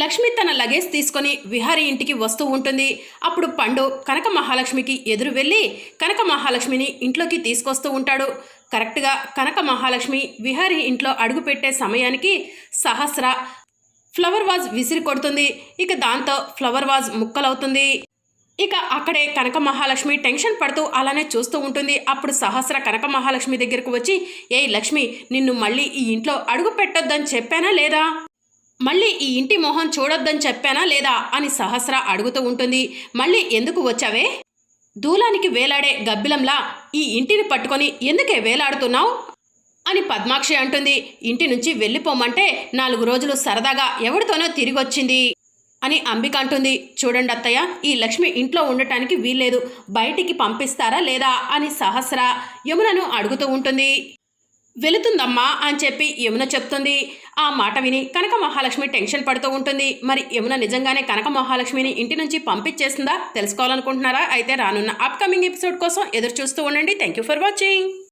లక్ష్మి తన లగేజ్ తీసుకొని విహారీ ఇంటికి వస్తూ ఉంటుంది. అప్పుడు పండు కనక మహాలక్ష్మికి ఎదురు వెళ్ళి కనక మహాలక్ష్మిని ఇంట్లోకి తీసుకొస్తూ ఉంటాడు. కరెక్ట్గా కనక మహాలక్ష్మి విహారీ ఇంట్లో అడుగుపెట్టే సమయానికి సహస్ర ఫ్లవర్ వాజ్ విసిరి కొడుతుంది. ఇక దాంతో ఫ్లవర్ వాజ్ ముక్కలవుతుంది. ఇక అక్కడే కనక మహాలక్ష్మి టెన్షన్ పడుతూ అలానే చూస్తూ ఉంటుంది. అప్పుడు సహస్ర కనక మహాలక్ష్మి దగ్గరకు వచ్చి ఏ లక్ష్మి నిన్ను మళ్ళీ ఈ ఇంట్లో అడుగు పెట్టొద్దని చెప్పానా లేదా? మళ్ళీ ఈ ఇంటి మొహం చూడొద్దని చెప్పానా లేదా అని సహస్ర అడుగుతూ ఉంటుంది. మళ్ళీ ఎందుకు వచ్చావే? దూలానికి వేలాడే గబ్బిలంలా ఈ ఇంటిని పట్టుకొని ఎందుకే వేలాడుతున్నావు? అని పద్మాక్షి అంటుంది. ఇంటి నుంచి వెళ్ళిపోమంటే నాలుగు రోజులు సరదాగా ఎవరితోనో తిరిగొచ్చింది అని అంబిక అంటుంది. చూడండి అత్తయ్య ఈ లక్ష్మి ఇంట్లో ఉండటానికి వీల్లేదు. బయటికి పంపిస్తారా లేదా అని సహస్ర యమునను అడుగుతూ ఉంటుంది. వెళుతుందమ్మా అని చెప్పి యమున చెప్తుంది. ఆ మాట విని కనక మహాలక్ష్మి టెన్షన్ పడుతూ ఉంటుంది. మరి యమున నిజంగానే కనక మహాలక్ష్మిని ఇంటి నుంచి పంపించేస్తుందా తెలుసుకోవాలనుకుంటున్నారా? అయితే రానున్న అప్కమింగ్ ఎపిసోడ్ కోసం ఎదురు చూస్తూ ఉండండి. Thank you for watching